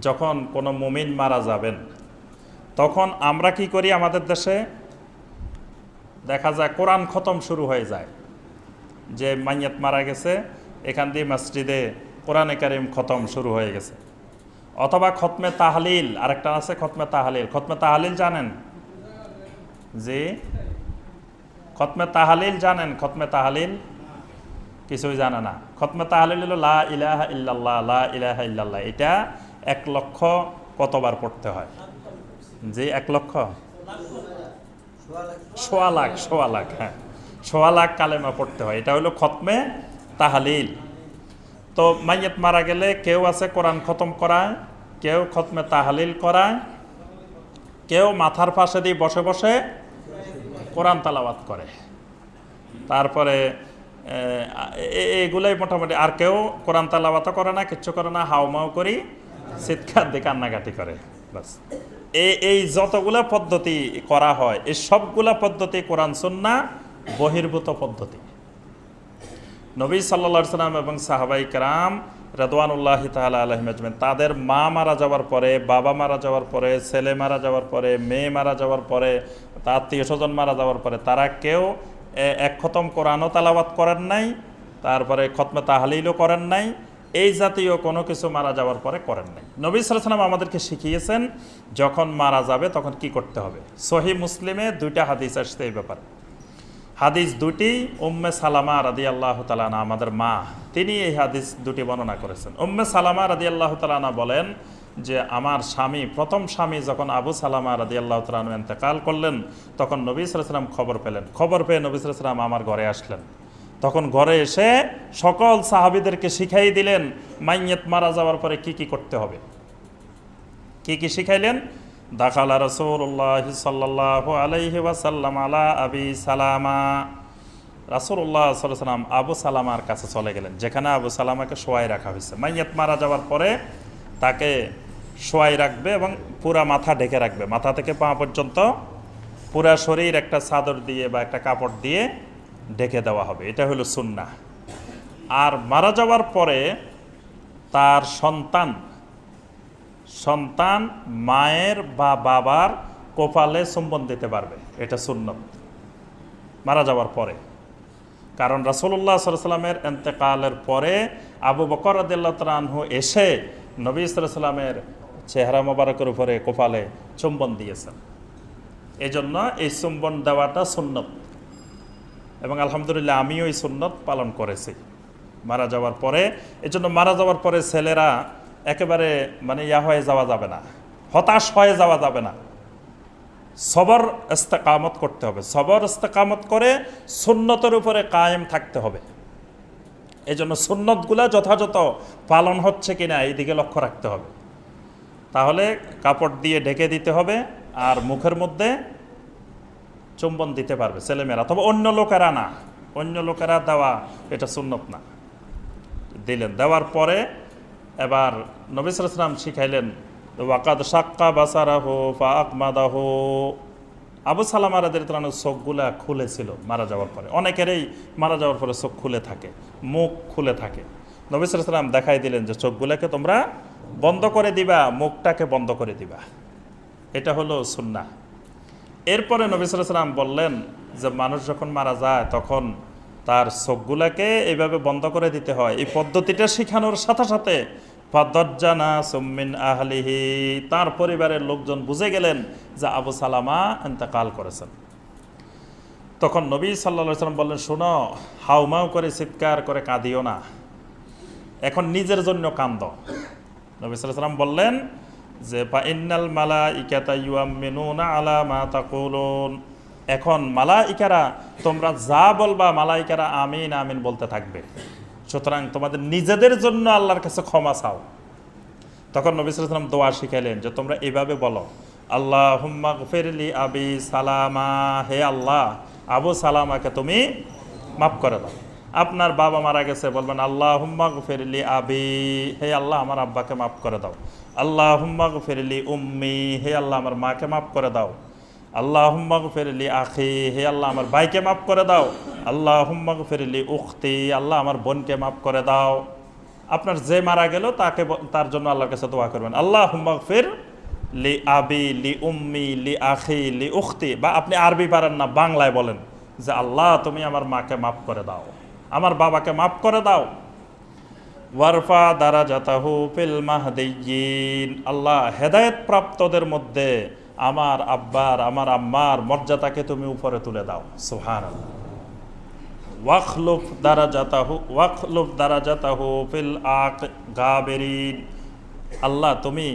যখন কোনো মুমিন মারা যাবেন, তখন আমরা কি করি আমাদের দেশে? দেখা যায় কোরআন খতম শুরু হয়ে যায়। যে মাইয়াত মারা গেছে, এখান দিয়ে মসজিদে কোরআনে কারিম খতম শুরু হয়ে গেছে। অথবা খতমে তাহলিল, আরেকটা আছে খতমে তাহলিল। খতমে তাহলিল জানেন? যে খতমে তাহলিল জানেন? খতমে তাহলিল? কিছুই জানে না। খতমে তাহলিল হলো লা ইলাহা ইল্লাল্লাহ, লা ইলাহা ইল্লাল্লাহ। এটা এক লক্ষ কতবার পড়তে হয়? যে এক লক্ষ? সোয়া লাখ সোয়া লাখ হ্যাঁ। সোয়া লাখ কালেমা পড়তে হয়। এটা হলো খতমে তাহালিল। তো মাইয়াত মারা গেলে কেউ আছে কোরআন খতম করায়, কেউ খতমে তাহালিল করায়, কেউ মাথার পাশে দিয়ে বসে বসে কোরআন তালাবাত করে। তারপরে, এ- এ- মোটামুটি, আর কেউ কোরআন তালাবাতও করে না, কিচ্ছু করে না, হাওমাও করি। চিৎকার দিয়ে কান্নাকাটি করে, বাস। এই যতগুলা পদ্ধতি করা হয়, এই সবগুলা পদ্ধতি কোরআন, সুন্না, বহির্ভূত পদ্ধতি। নবী সাল্লা সাল্লাম এবং সাহাবাই কারাম রেদওয়ানুল্লাহ তালা আলহিম আজমেন তাদের মা মারা যাওয়ার পরে, বাবা মারা যাওয়ার পরে, ছেলে মারা যাওয়ার পরে, মেয়ে মারা যাওয়ার পরে তার আত্মীয় স্বজন মারা যাওয়ার পরে, তারা কেউ এক খতম কোরআনও তালাবাত করেন নাই, তারপরে খতমে তাহালিলও করেন নাই এই জাতীয় কোনো কিছু মারা যাওয়ার পরে করেন নাই। নবী সালাম আমাদেরকে শিখিয়েছেন, যখন মারা যাবে তখন কি করতে হবে? সহি মুসলিমে দুইটা হাদিস আসছে এই ব্যাপারে। হাদিস দুটি, উম্মে সালামা রাদি আল্লাহ তালানা আমাদের মা, তিনি এই হাদিস দুটি বর্ণনা করেছেন। উম্মে সালামা রাদি আল্লাহ তালানা বলেন যে, আমার স্বামী, প্রথম স্বামী যখন আবু সালামা রাদি আল্লাহ তালানু এতেকাল করলেন, তখন নবী সালাম খবর পেলেন। খবর পেয়ে নবী সালাম আমার ঘরে আসলেন। তখন ঘরে এসে সকল সাহাবিদেরকে শিখাই দিলেন মাইয়েত মারা যাওয়ার পরে কি কি করতে হবে। কি কি শিখাইলেন? দাখালা রসুল্লাহ সাল্লাহ আলাইহি ওয়াসাল্লাম আলা আবি সালামা। রাসুল্লাহ সাল্লাম আবু সালামার কাছে চলে গেলেন, যেখানে আবু সালামাকে শোয়াই রাখা হয়েছে। মাইয়াত মারা যাওয়ার পরে তাকে শোয়াই রাখবে এবং পুরা মাথা ঢেকে রাখবে। মাথা থেকে পা পর্যন্ত পুরা শরীর একটা চাদর দিয়ে বা একটা কাপড় দিয়ে ঢেকে দেওয়া হবে। এটা হলো সুন্না আর মারা যাওয়ার পরে তার সন্তান সন্তান মায়ের বা বাবার কপালে চুম্বন দিতে পারবে। এটা সুন্নত মারা যাওয়ার পরে। কারণ রাসুল্লাহ সাল্লামের এন্তেকালের পরে আবু বকর আদিল্লাহু এসে নবী সাল্লামের চেহারা মোবারকের উপরে কপালে চুম্বন দিয়েছেন। এই জন্য এই চুম্বন দেওয়াটা সুন্নত এবং আলহামদুলিল্লাহ আমিও এই সুন্নত পালন করেছি। মারা যাওয়ার পরে এই জন্য মারা যাওয়ার পরে ছেলেরা একেবারে মানে ইয়া হয়ে যাওয়া যাবে না, হতাশ হয়ে যাওয়া যাবে না। সবর ইস্তেকামত করতে হবে। সবর ইস্তেকামত করে সুন্নতের উপরে কায়েম থাকতে হবে। এই জন্য সুন্নতগুলা যথাযথ পালন হচ্ছে কিনা এই দিকে লক্ষ্য রাখতে হবে। তাহলে কাপড় দিয়ে ঢেকে দিতে হবে আর মুখের মধ্যে চুম্বন দিতে পারবে, ছেলেমেয়েরা। তবে অন্য লোকেরা না। অন্য লোকেরা দেওয়া, এটা সুন্নত না। দিলেন। দেওয়ার পরে এবার নবিসাম শিখাইলেন, ওয়াকাদ সাক্কা বাসারাহু ফা আকমাদাহু আবু সালামা রাদের চোখগুলা খুলেছিল মারা যাওয়ার পরে। অনেকেরই মারা যাওয়ার পরে চোখ খুলে থাকে, মুখ খুলে থাকে। নবিসাম দেখাই দিলেন যে চোখগুলাকে তোমরা বন্ধ করে দিবা, মুখটাকে বন্ধ করে দিবা। এটা হলো সুন্না এরপরে নবী সাল্লাম বললেন যে, মানুষ যখন মারা যায়, তখন তার চোখগুলাকে এইভাবে বন্ধ করে দিতে হয়। এই পদ্ধতিটা শেখানোর সাথে সাথে ফাদজ্জানা সুম্মিন আহলিহি, তার পরিবারের লোকজন বুঝে গেলেন যে, আবু সালামা এন্তেকাল করেছেন। তখন নবী সাল্লা সাল্লাম বললেন, শোনো, হাউমাউ করে চিৎকার করে কাঁদিও না। এখন নিজের জন্য কান্দ। নবী সাল্লাহ সাল্লাম বললেন যে পাইন্নাল মালা ইকাতা ইউআমিনুনা আলা মা তাকুলুন। এখন মালাইকারা, তোমরা যা বলবা মালাইকারা আমিন আমিন বলতে থাকবে। সুতরাং তোমাদের নিজেদের জন্য আল্লাহর কাছে ক্ষমা চাও। তখন নবী সাল্লাম দোয়া শিখাইলেন যে, তোমরা এভাবে বলো আল্লাহ হুম্মা গফিরলি আবি সালামা। হে আল্লাহ, আবু সালামাকে তুমি মাফ করে দাও। আপনার বাবা মারা গেছে, বলবেন আল্লাহ হুম্মা গফিরলি আবি। হে আল্লাহ, আমার আব্বাকে মাফ করে দাও। আল্লাহ হুম্মা গফিরলি উম্মি। হে আল্লাহ, আমার মাকে মাফ করে দাও। আল্লাহ হুম্মা গফিরলি আখি। হে আল্লাহ, আমার ভাইকে মাফ করে দাও। আল্লাহ হুম্মা গফিরলি উখতি। আল্লাহ, আমার বোনকে মাফ করে দাও। আপনার যে মারা গেল, তাকে তার জন্য আল্লাহর কাছে দোয়া করবেন। আল্লাহ ফির লি আবি, লি উম্মি, লি আখি, লি উখতি। বা আপনি আরবি পারেন না, বাংলায় বলেন যে, আল্লাহ, তুমি আমার মাকে মাফ করে দাও। আমার বাবাকে মাফ করে দাও। ওয়ারফা দ্বারা যাতাহু ফিল মাহদিয়িন আল্লাহ হেদায়েত প্রাপ্তদের মধ্যে আমার আব্বার, আমার আম্মার মর্যাদাকে তুমি উপরে তুলে দাও। সুহান ওয়াখলুফ দ্বারা যাতাহু ওয়াখলুফ দ্বারা যাতাহু ফিল আক, গাবেরিন। আল্লাহ তুমি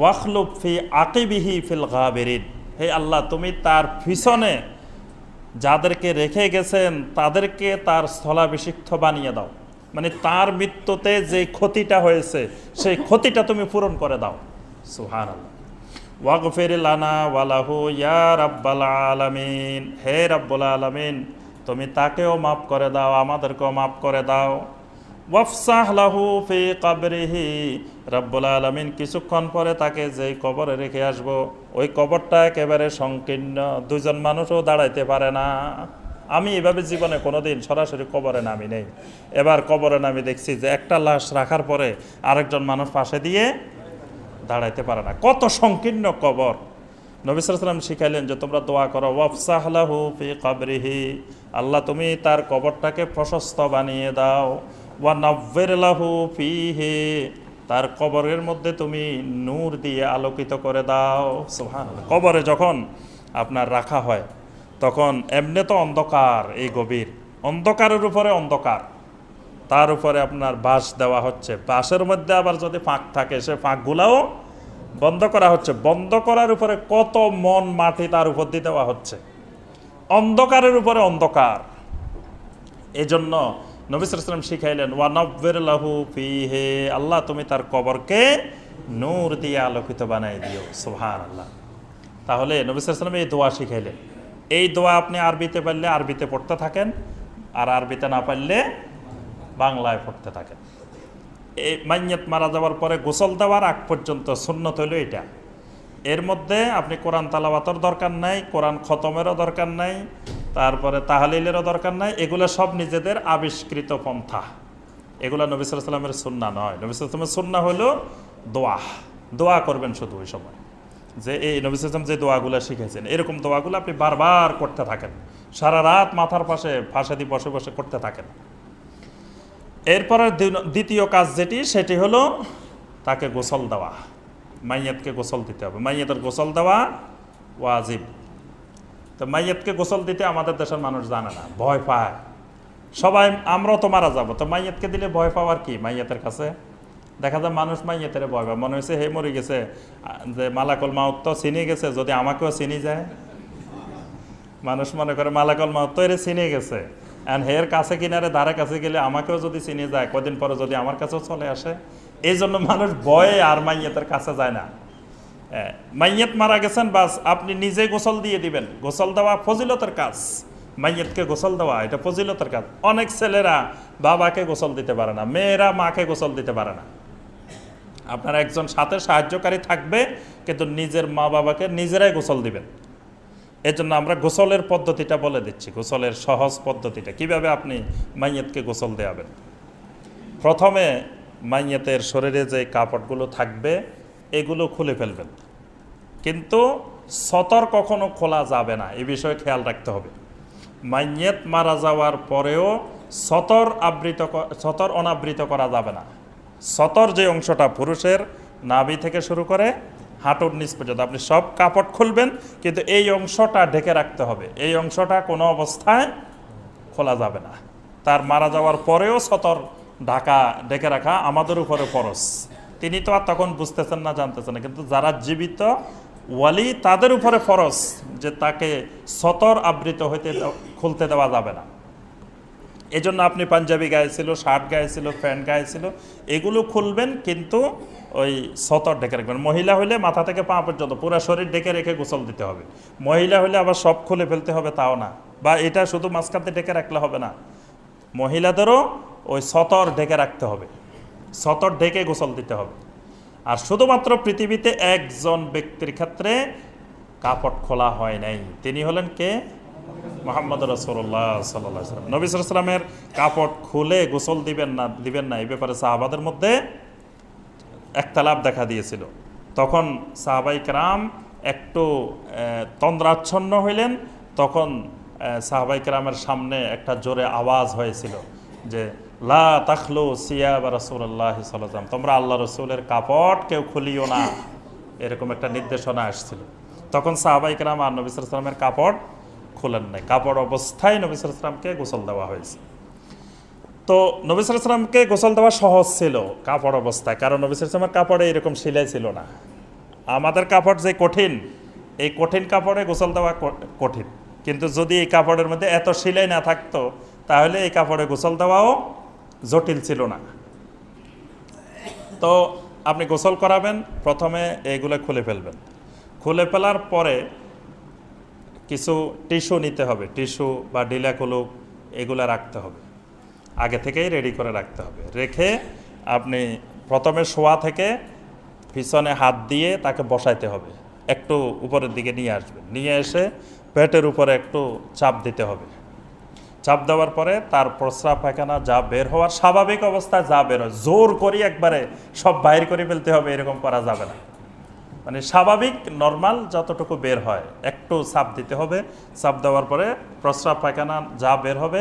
ওয়াখলুফ ফি আকিবিহি ফিল গাবেরিন। হে আল্লাহ, তুমি তার পিছনে যাদেরকে রেখে গেছেন, তাদেরকে তার স্থলাভিষিক্ত বানিয়ে দাও। মানে তার মৃত্যুতে যে ক্ষতিটা হয়েছে, সেই ক্ষতিটা তুমি পূরণ করে দাও। সুহান ওয়ালাহু আলামিন। হে রাব্বুল আলামিন, তুমি তাকেও মাফ করে দাও, আমাদেরকেও মাফ করে দাও। ওয়াফসাহ লাহু ফি কাবরিহি। রাব্বুল আলামিন কিছুক্ষণ পরে তাকে যেই কবরে রেখে আসব, ওই কবরটা একেবারে সংকীর্ণ দুজন মানুষও দাঁড়াইতে পারে না। আমি এভাবে জীবনে কোনোদিন সরাসরি কবরে নামি নেই। এবার কবরে নামি দেখছি যে একটা লাশ রাখার পরে আরেকজন মানুষ পাশে দিয়ে দাঁড়াইতে পারে না। কত সংকীর্ণ কবর। নবী সাল্লাম শিখাইলেন যে তোমরা দোয়া করো ওয়াফসাহলাহু ফি কবরিহি। আল্লাহ তুমি তার কবরটাকে প্রশস্ত বানিয়ে দাও। ওয়া নব্বের লাহু ফিহে, তার কবরের মধ্যে তুমি নূর দিয়ে আলোকিত করে দাও। কবরে যখন আপনার রাখা হয়, তখন এমনি তো অন্ধকার এই গভীর। অন্ধকারের উপরে অন্ধকার। তার উপরে আপনার বাঁশ দেওয়া হচ্ছে। বাঁশের মধ্যে আবার যদি ফাঁক থাকে, সে ফাঁকগুলাও বন্ধ করা হচ্ছে। বন্ধ করার উপরে কত মন মাটি তার উপর দিয়ে দেওয়া হচ্ছে। অন্ধকারের উপরে অন্ধকার। এজন্য নবিসাম শিখাইলেন, ওয়ানব্বের লাহু ফিহে আল্লাহ তুমি তার কবরকে নূর দিয়ে আলোকিত বানাই দিও সুহান আল্লাহ তাহলে নবিসাম এই দোয়া শিখাইলেন। এই দোয়া আপনি আরবিতে পারলে আরবিতে পড়তে থাকেন, আর আরবিতে না পারলে বাংলায় পড়তে থাকেন। এই মাইয়াত মারা যাওয়ার পরে গোসল দেওয়ার আগ পর্যন্ত সুন্নত হইল এটা। এর মধ্যে আপনি কোরআন তালাবাতর দরকার নাই, কোরআন খতমেরও দরকার নাই তারপরে তাহালিলেরও দরকার নাই, এগুলো সব নিজেদের আবিষ্কৃত পন্থা। এগুলো নবী সাল্লামের সুন্না নয়। নবী সাল্লামের সুন্না হলো দোয়া। দোয়া করবেন শুধু ওই সময়। যে এই নবী সাল্লাম যে দোয়াগুলো শিখেছেন, এরকম দোয়াগুলো আপনি বারবার করতে থাকেন। সারা রাত মাথার পাশে ফাঁসে দিয়ে বসে বসে করতে থাকেন। এরপরে দ্বিতীয় কাজ যেটি, সেটি হলো তাকে গোসল দেওয়া। মাইয়াতকে গোসল দিতে হবে। মাইয়াতের গোসল দেওয়া ওয়াজিব। তো মাইয়াতকে গোসল দিতে আমাদের দেশের মানুষ জানে না, ভয় পায়। সবাই, আমরাও তো মারা যাব, তো মাইয়াতকে দিলে ভয় পাওয়ার কি মাইয়াতের কাছে? দেখা যায় মানুষ মাইয়াতের ভয় পায়। মনে হয়েছে হে মরে গেছে, যে মালাকল মাউত তো চিনি গেছে, যদি আমাকেও চিনি যায়। মানুষ মনে করে মালাকল মাউত তো এর চিনে গেছে। অ্যান্ড হের কাছে কিনারে ধারে কাছে গেলে আমাকেও যদি চিনে যায়, কদিন পরে যদি আমার কাছেও চলে আসে। এই জন্য মানুষ ভয়ে আর মাইয়াতের কাছে যায় না। মাইয়াত মারা গেছেন, বাস আপনি নিজে গোসল দিয়ে দিবেন। গোসল দেওয়া ফজিলতের কাজ। মাইয়াতকে গোসল দেওয়া, এটা ফজিলতের কাজ। অনেক ছেলেরা বাবাকে গোসল দিতে পারে না, মেয়েরা মাকে গোসল দিতে পারে না। আপনার একজন সাথে সাহায্যকারী থাকবে, কিন্তু নিজের মা বাবাকে নিজেরাই গোসল দিবেন। এজন্য আমরা গোসলের পদ্ধতিটা বলে দিচ্ছি, গোসলের সহজ পদ্ধতিটা। কীভাবে আপনি মাইয়াতকে গোসল দেওয়াবেন? প্রথমে মাইয়াতের শরীরে যে কাপড়গুলো থাকবে এগুলো খুলে ফেলবেন। কিন্তু সতর কখনো খোলা যাবে না, এ বিষয়ে খেয়াল রাখতে হবে। মাইয়াত মারা যাওয়ার পরেও সতর আবৃত সতর অনাবৃত করা যাবে না। সতর যে অংশটা পুরুষের নাভি থেকে শুরু করে হাঁটুর নিচ পর্যন্ত। আপনি সব কাপড় খুলবেন, কিন্তু এই অংশটা ঢেকে রাখতে হবে। এই অংশটা কোনো অবস্থায় খোলা যাবে না। তার মারা যাওয়ার পরেও সতর ঢাকা ডেকে রাখা আমাদের উপরে ফরস তিনি তো আর তখন বুঝতেছেন না, জানতেছেন না। কিন্তু যারা জীবিত, ওয়ালি তাদের উপরে ফরস যে তাকে সতর আবৃত হইতে খুলতে দেওয়া যাবে না। এই জন্য আপনি পাঞ্জাবি গায়ে ছিল শার্ট গায়ে ছিল প্যান্ট গায়ে ছিল এগুলো খুলবেন কিন্তু ওই সতর ঢেকে রাখবেন। মহিলা হলে মাথা থেকে পা পর্যন্ত পুরো শরীর ঢেকে রেখে গোসল দিতে হবে। মহিলা হলে আবার সব খুলে ফেলতে হবে তাও না, বা এটা শুধু মাঝখানতে ঢেকে রাখলে হবে না। মহিলাদেরও ওই সতর ঢেকে রাখতে হবে। সতর ঢেকে গোসল দিতে হবে। আর শুধুমাত্র পৃথিবীতে একজন ব্যক্তির ক্ষেত্রে কাপড় খোলা হয় নাই। তিনি হলেন কে? মোহাম্মদ রসুল্লাহ সাল্লাহ সাল্লাম নবী সাল্লামের কাপড় খুলে গোসল দিবেন না দিবেন না। এই ব্যাপারে সাহাবাদের মধ্যে একতালাপ দেখা দিয়েছিল। তখন সাহাবাই কেরাম একটু তন্দ্রাচ্ছন্ন হইলেন। তখন আহ, সাহাবাই কেরামের সামনে একটা জোরে আওয়াজ হয়েছিল যে লা তাখলু সিয়া বা রসুল্লাহ সাল্লাম তোমরা আল্লাহ রসুলের কাপড় কেউ খুলিও না। এরকম একটা নির্দেশনা আসছিল। তখন সাহাবাই কেরাম আর নবী সালামের কাপড় খুলেন নাই। কাপড় অবস্থায় নবী সালামকে গোসল দেওয়া হয়েছে। তো নবী সালামকে গোসল দেওয়া সহজ ছিল কাপড় অবস্থায়, কারণ নবী সালামের কাপড়ে এরকম সিলাই ছিল না। আমাদের কাপড় যে কঠিন, এই কঠিন কাপড়ে গোসল দেওয়া কঠিন। কিন্তু যদি এই কাপড়ের মধ্যে এত সিলাই না থাকতো, তাহলে এই কাপড়ে গোসল দেওয়াও জটিল ছিল না। তো আপনি গোসল করাবেন, প্রথমে এইগুলো খুলে ফেলবেন। খুলে ফেলার পরে কিছু টিস্যু নিতে হবে, টিস্যু বা ডিলা কুলুক এগুলো রাখতে হবে। আগে থেকেই রেডি করে রাখতে হবে। রেখে আপনি প্রথমে শোয়া থেকে পিছনে হাত দিয়ে তাকে বসাইতে হবে। একটু উপরের দিকে নিয়ে আসবেন। নিয়ে এসে পেটের উপরে একটু চাপ দিতে হবে। চাপ দেওয়ার পরে তার প্রস্রাব পায়খানা যা বের হওয়ার স্বাভাবিক অবস্থায় যা বের হয়। জোর করি একবারে সব বাইর করে ফেলতে হবে, এরকম করা যাবে না। মানে স্বাভাবিক, নর্মাল যতটুকু বের হয়, একটু চাপ দিতে হবে। চাপ দেওয়ার পরে প্রস্রাব পায়খানা যা বের হবে,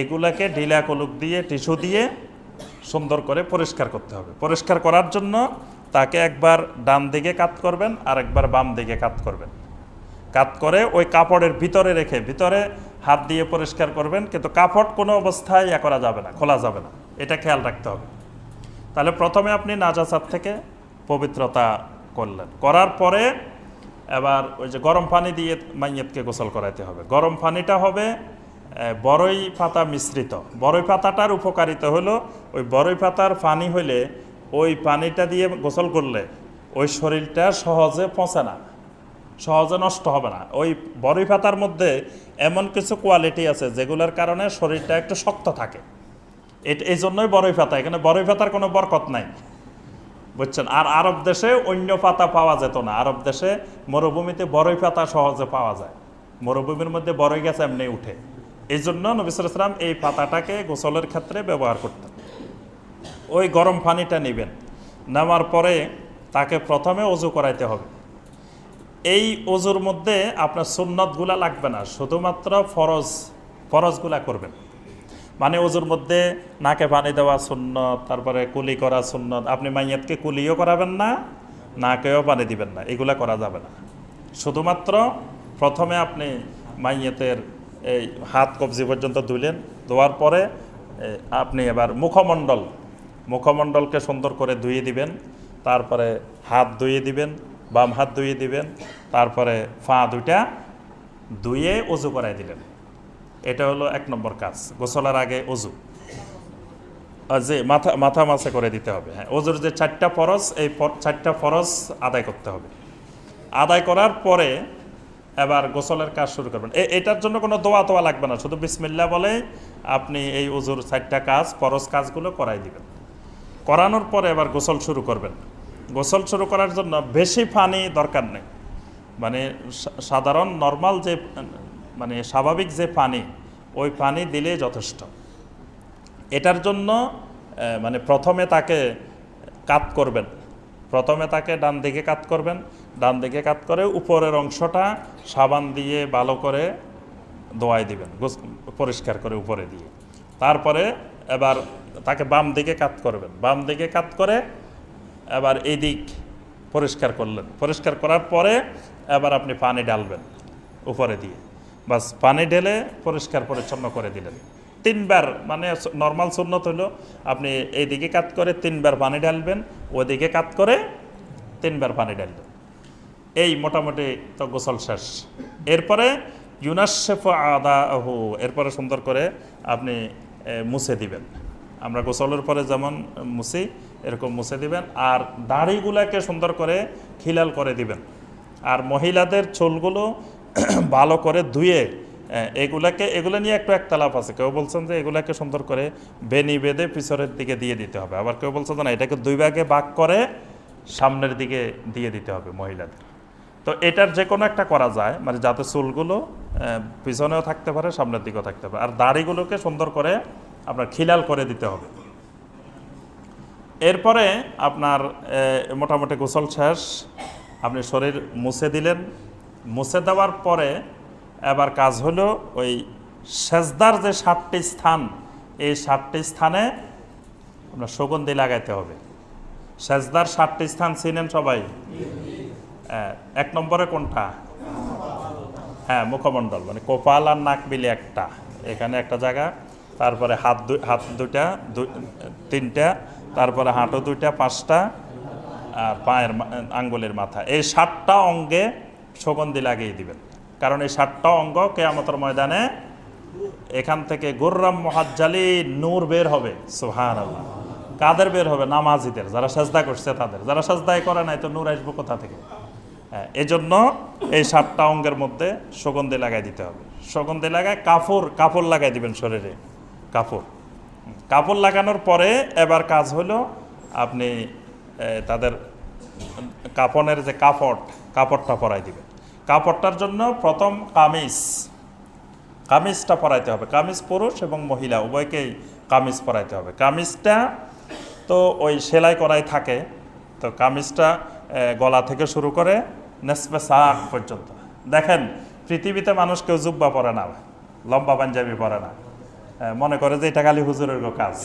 এগুলাকে ঢিলা কলুক দিয়ে, টিস্যু দিয়ে সুন্দর করে পরিষ্কার করতে হবে। পরিষ্কার করার জন্য তাকে একবার ডান দিকে কাত করবেন আর একবার বাম দিকে কাত করবেন। কাত করে ওই কাপড়ের ভিতরে রেখে, ভিতরে হাত দিয়ে পরিষ্কার করবেন কিন্তু কাপড় কোনো অবস্থায় ইয়া করা যাবে না খোলা যাবে না। এটা খেয়াল রাখতে হবে। তাহলে প্রথমে আপনি নাজাসাত থেকে পবিত্রতা করলেন। করার পরে এবার ওই যে গরম পানি দিয়ে মাইয়েতকে গোসল করাইতে হবে। গরম পানিটা হবে এ, বড়ই পাতা মিশ্রিত। বড়ই পাতাটার উপকারিতা হলো ওই বড়ই পাতার পানি হইলে ওই পানিটা দিয়ে গোসল করলে ওই শরীরটা সহজে পচে না। সহজে নষ্ট হবে না। ওই বড়ই পাতার মধ্যে এমন কিছু কোয়ালিটি আছে যেগুলোর কারণে শরীরটা একটু শক্ত থাকে। এটা এই জন্যই বড়ই পাতা। এখানে বড়ই পাতার কোনো বরকত নাই। বুঝছেন? আর আরব দেশে অন্য পাতা পাওয়া যেত না। আরব দেশে মরুভূমিতে বড়ই পাতা সহজে পাওয়া যায়। মরুভূমির মধ্যে বড়ই গাছ এমনি উঠে। এই জন্য নবিসাম এই পাতাটাকে গোসলের ক্ষেত্রে ব্যবহার করতেন। ওই গরম পানিটা নেবেন। নেওয়ার পরে তাকে প্রথমে অজু করাইতে হবে। এই অজুর মধ্যে আপনার সুন্নতগুলা লাগবে না, শুধুমাত্র ফরজ, ফরজগুলা করবেন। মানে অজুর মধ্যে নাকে পানি দেওয়া সুন্নত, তারপরে কুলি করা সুন্নত, আপনি মাইয়াতকে কুলিও করাবেন না, নাকেও পানি দিবেন না, এগুলা করা যাবে না। শুধুমাত্র প্রথমে আপনি মাইয়াতের এই হাত কবজি পর্যন্ত ধুলেন ধোয়ার পরে আপনি এবার মুখমণ্ডল, মুখমণ্ডলকে সুন্দর করে ধুয়ে দিবেন, তারপরে হাত ধুয়ে দিবেন বাম হাত ধুয়ে দিবেন, তারপরে ফা দুইটা ধুয়ে অজু করাই দিলেন। এটা হলো এক নম্বর কাজ, গোসলার আগে অজু যে মাথা মাথা মাছে করে দিতে হবে হ্যাঁ অজুর যে চারটা ফরজ, এই চারটা ফরজ আদায় করতে হবে। আদায় করার পরে এবার গোসলের কাজ শুরু করবেন। এটার জন্য কোনো দোয়া তোয়া লাগবে না, শুধু বিসমিল্লা বলে আপনি এই অজুর চারটা কাজ, ফরজ কাজগুলো করাই দিবেন। করানোর পরে এবার গোসল শুরু করবেন। গোসল শুরু করার জন্য বেশি পানি দরকার নেই। মানে সাধারণ নর্মাল যে মানে স্বাভাবিক যে পানি, ওই পানি দিলেই যথেষ্ট। এটার জন্য মানে প্রথমে তাকে কাত করবেন। প্রথমে তাকে ডান দিকে কাত করবেন। ডান দিকে কাত করে উপরের অংশটা সাবান দিয়ে ভালো করে দোয়াই দিবেন পরিষ্কার করে উপরে দিয়ে। তারপরে এবার তাকে বাম দিকে কাত করবেন। বাম দিকে কাত করে এবার এই দিক পরিষ্কার করলেন। পরিষ্কার করার পরে এবার আপনি পানি ঢালবেন উপরে দিয়ে। বাস পানি ঢেলে পরিষ্কার পরিচ্ছন্ন করে দিলেন। তিনবার মানে নর্মাল সুন্নত হলো, আপনি এইদিকে কাত করে তিনবার পানি ঢালবেন, ওদিকে কাত করে তিনবার পানি ঢালবেন এই মোটামুটি তো গোসল শেষ। এরপরে ইউনাসেফ আদা আহু এরপরে সুন্দর করে আপনি মুছে দিবেন। আমরা গোসলের পরে যেমন মুছি এরকম মুছে দিবেন। আর দাড়িগুলাকে সুন্দর করে খিলাল করে দিবেন। আর মহিলাদের চুলগুলো ভালো করে ধুয়ে এগুলাকে, এগুলো নিয়ে একটু একতলাপ আছে। কেউ বলছেন যে এগুলাকে সুন্দর করে বেনি বেঁধে পিছনের দিকে দিয়ে দিতে হবে। আবার কেউ বলছেন না, এটাকে দুই ভাগে ভাগ করে সামনের দিকে দিয়ে দিতে হবে মহিলাদের। তো এটার যে কোনো একটা করা যায়। মানে যাতে চুলগুলো পিছনেও থাকতে পারে, সামনের দিকেও থাকতে পারে। আর দাড়িগুলোকে সুন্দর করে আপনার খিলাল করে দিতে হবে। এরপরে আপনার মোটামুটি গোসল শেষ, আপনি শরীর মুছে দিলেন। মুছে দেওয়ার পরে এবার কাজ হলো ওই সেজদার যে সাতটি স্থান, এই সাতটি স্থানে আপনার সুগন্ধি লাগাইতে হবে। সেজদার সাতটি স্থান চিনেন সবাই? এক নম্বরে কোনটা? হ্যাঁ মুখমণ্ডল মানে কপাল আর নাক মিলে একটা। এখানে একটা জায়গা, তারপরে হাত হাত দুইটা দু- তিনটা তারপরে হাঁটু দুইটা পাঁচটা আর পায়ের আঙ্গুলের মাথা। এই সাতটা অঙ্গে সুগন্ধি লাগিয়ে দিবেন। কারণ এই সাতটা অঙ্গ কেয়ামতের ময়দানে এখান থেকে গুর্রাম মহাজ্জালি নূর বের হবে। সোহান আল্লাহ কাদের বের হবে? নামাজিদের। যারা সাজদা করছে তাদের। যারা সাজদাই করে নাই তো নূর আসব কোথা থেকে? হ্যাঁ, এজন্য এই সাতটা অঙ্গের মধ্যে সুগন্ধি লাগাই দিতে হবে। সুগন্ধি লাগায় কাপড় কাপড় লাগাই দিবেন শরীরে। কাপড়। কাপড় লাগানোর পরে এবার কাজ হলো আপনি তাদের কাপনের যে কাপড়, কাপড়টা পরাই দিবেন। কাপড়টার জন্য প্রথম কামিজ, কামিজটা পরাইতে হবে। কামিজ পুরুষ এবং মহিলা, উভয়কেই কামিজ পরাইতে হবে। কামিজটা তো ওই সেলাই করাই থাকে, তো কামিজটা গলা থেকে শুরু করে নেসপে শাক পর্যন্ত। দেখেন, পৃথিবীতে মানুষ কেউ জুব্বা পরে না লম্বা পাঞ্জাবি পরে না। মনে করে যে এটা খালি হুজুরের কাজ।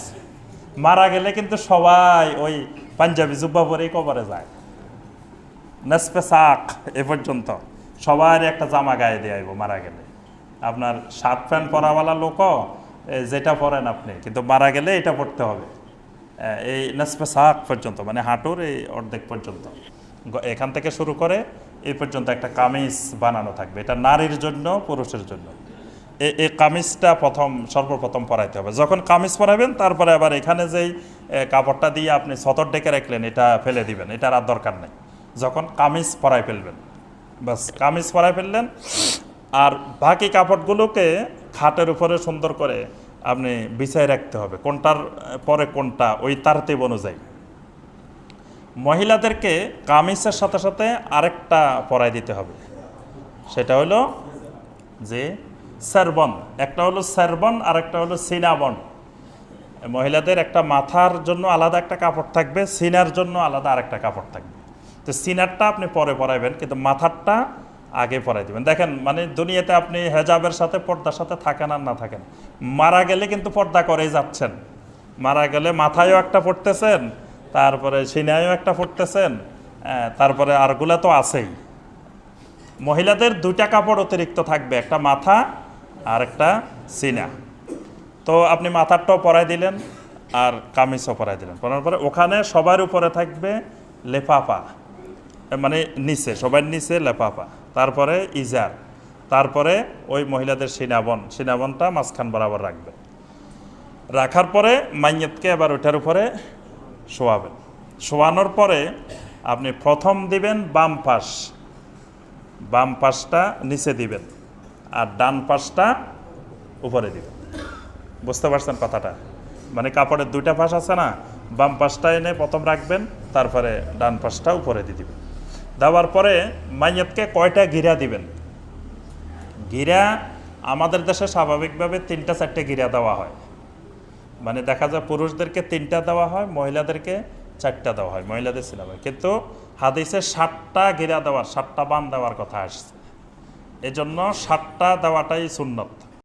মারা গেলে কিন্তু সবাই ওই পাঞ্জাবি জুব্বা পরেই কবরে যায়। নেসপে শাক এ পর্যন্ত। সবার একটা জামা গায়ে দিয়ে আইব মারা গেলে। আপনার শার্ট প্যান্ট পরাওয়ালা লোকও যেটা পরেন আপনি, কিন্তু মারা গেলে এটা পড়তে হবে। এই নেসপে শাক পর্যন্ত মানে হাঁটুর এই অর্ধেক পর্যন্ত। এখান থেকে শুরু করে এই পর্যন্ত একটা কামিজ বানানো থাকবে। এটা নারীর জন্য, পুরুষের জন্য। এই কামিজটা প্রথম, সর্বপ্রথম পরাইতে হবে। যখন কামিজ পরাবেন, তারপরে আবার এখানে যেই কাপড়টা দিয়ে আপনি সতর ডেকে রাখলেন, এটা ফেলে দিবেন, এটার আর দরকার নেই। যখন কামিজ পরাই ফেলবেন, বাস, কামিজ পরাই ফেললেন, আর বাকি কাপড়গুলোকে খাটের উপরে সুন্দর করে আপনি বিছাই রাখতে হবে। কোনটার পরে কোনটা, ওই তারতিব অনুযায়ী। মহিলাদেরকে কামিজের সাথে সাথে আরেকটা পরাই দিতে হবে। সেটা হলো যে সারবন, একটা হলো সারবন আর একটা হলো সিনাবন। মহিলাদের একটা মাথার জন্য আলাদা একটা কাপড় থাকবে, সিনার জন্য আলাদা আরেকটা কাপড় থাকবে। তো সিনারটা আপনি পরে পরাইবেন, কিন্তু মাথারটা আগে পরাই দিবেন। দেখেন মানে দুনিয়াতে আপনি হেজাবের সাথে, পর্দার সাথে থাকেন আর না থাকেন। মারা গেলে কিন্তু পর্দা করেই যাচ্ছেন। মারা গেলে মাথায়ও একটা পড়তেছেন, তারপরে সিনায়ও একটা পড়তেছেন তারপরে আরগুলা তো আছেই। মহিলাদের দুইটা কাপড় অতিরিক্ত থাকবে, একটা মাথা আর একটা সিনা। তো আপনি মাথারটাও পরাই দিলেন আর কামিজও পরাই দিলেন। পরার পরে ওখানে সবার উপরে থাকবে লেফাফা মানে নিচে, সবার নিচে লেফাফা, তারপরে ইজার, তারপরে ওই মহিলাদের সিনাবন, সিনাবনটা মাঝখান বরাবর রাখবে। রাখার পরে মাইয়েতকে এবার ওইটার উপরে শোয়াবেন। শোয়ানোর পরে আপনি প্রথম দিবেন বাম পাশ, বাম পাশটা নিচে দিবেন। আর ডান পাশটা উপরে দিবেন বুঝতে পারছেন কথাটা? মানে কাপড়ের দুইটা পাশ আছে না, বাম পাশটা এনে প্রথম রাখবেন, তারপরে ডান পাশটা উপরে দিয়ে দিবেন। দেওয়ার পরে মাইয়াতকে কয়টা গিরা দিবেন? গিরা আমাদের দেশে স্বাভাবিকভাবে তিনটা, চারটে গিরা দেওয়া হয়। মানে দেখা যায় পুরুষদেরকে তিনটা দেওয়া হয়, মহিলাদেরকে চারটা দেওয়া হয়, মহিলাদের সিনেমায় কিন্তু হাদিসে ষাটটা গিরা দেওয়ার ষাটটা বান দেওয়ার কথা আসছে। এজন্য সাতটা দেওয়াটাই সুন্নত।